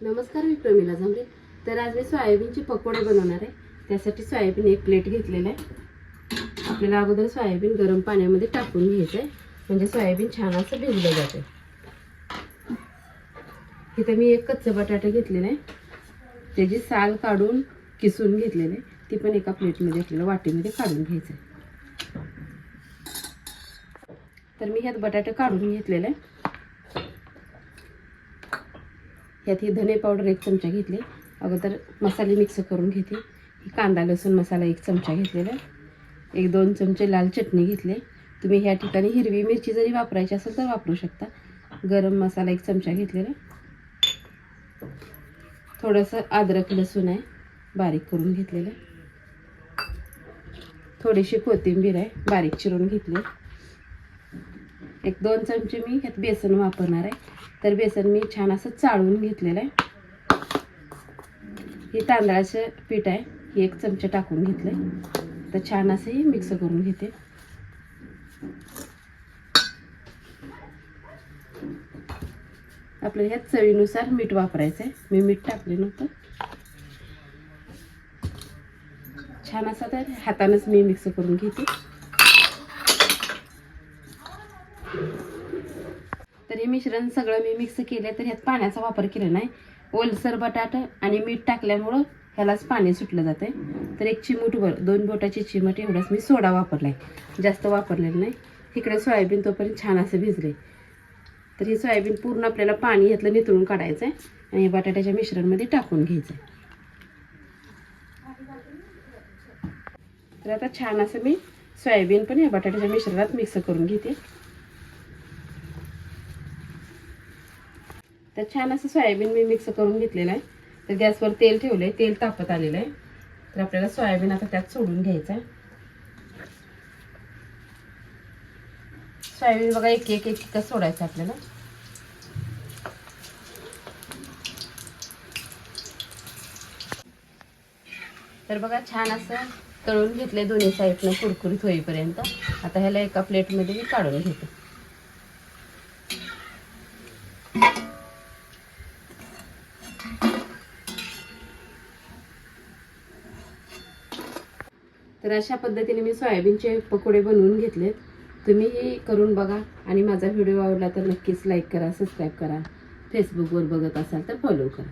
नमस्कार मी प्रमिला जांभरे तर आज मी सोयाबीनचे पकोडे बनवणार आहे. त्यासाठी सोयाबीन एक प्लेट घेतलेलं आहे. आपल्याला अगोदर सोयाबीन गरम पाण्यामध्ये टाकून घ्यायचं आहे म्हणजे सोयाबीन छान असं भिजलं जाते इथे मी एक कच्चं बटाटा घेतलेलं आहे. त्याची साल काढून किसून घेतलेलं आहे. ती पण एका प्लेटमध्ये आपल्याला वाटीमध्ये काढून घ्यायचं आहे तर मी ह्यात बटाटे काढून घेतलेला आहे. ह्यात ही धने पावडर एक चमचा घेतली. अगोदर मसाले मिक्स करून घेते. ही कांदा लसूण मसाला एक चमचा घेतलेला. एक दोन चमचे लाल चटणी घेतले. तुम्ही ह्या ठिकाणी हिरवी मिरची जरी वापरायची असेल तर वापरू शकता. गरम मसाला एक चमचा घेतलेला. थोडंसं अद्रक लसूण आहे बारीक करून घेतलेलं. थोडीशी कोथिंबीर आहे बारीक चिरून घेतली. एक दोन चमचे मी ह्यात बेसन वापरणार आहे. तर बेसन मी छान असं चाळून घेतलेलं आहे. हे तांदळाचं पीठ आहे. हे एक चमचा टाकून घेतलं आहे तर छान असं हे मिक्स करून घेते. आपल्याला ह्यात चवीनुसार मीठ वापरायचं आहे मी मीठ टाकले नव्हतं. छान असं तर हातानंच मी मिक्स करून घेते. तर हे मिश्रण सगळं मी मिक्स केलं तर ह्यात पाण्याचा वापर केला नाही. ओलसर बटाटा आणि मीठ टाकल्यामुळं ह्यालाच पाणी सुटलं जातं आहे तर एक चिमूटभर दोन बोटाची चिमट एवढाच मी सोडा वापरला आहे जास्त वापरलेला नाही. इकडे सोयाबीन तोपर्यंत छान असं भिजले तर हे सोयाबीन पूर्ण आपल्याला पाणी ह्यातलं नितळून काढायचं आहे आणि बटाट्याच्या मिश्रणमध्ये टाकून घ्यायचं आहे तर आता छान असं मी सोयाबीन पण या बटाट्याच्या मिश्रणात मिक्स करून घेते. तर छान असं सोयाबीन मी मिक्स करून घेतलेलं आहे. तर गॅसवर तेल ठेवलं आहे तेल तापत आलेलं आहे तर आपल्याला सोयाबीन आता त्यात सोडून घ्यायचं आहे सोयाबीन बघा एक एक एक एकच सोडायचं आपल्याला. तर बघा छान असं तळून घेतले दोन्ही साईडनं कुरकुरीत होईपर्यंत. आता ह्याला एका प्लेटमध्ये मी काढून घेते. तर अशा पद्धतीने मी सोयाबीनचे पकोडे बनवून घेतलेत. तुम्हीही करून बघा आणि माझा व्हिडिओ आवडला तर नक्कीच लाईक करा सबस्क्राईब करा. फेसबुकवर बघत असाल तर फॉलो करा.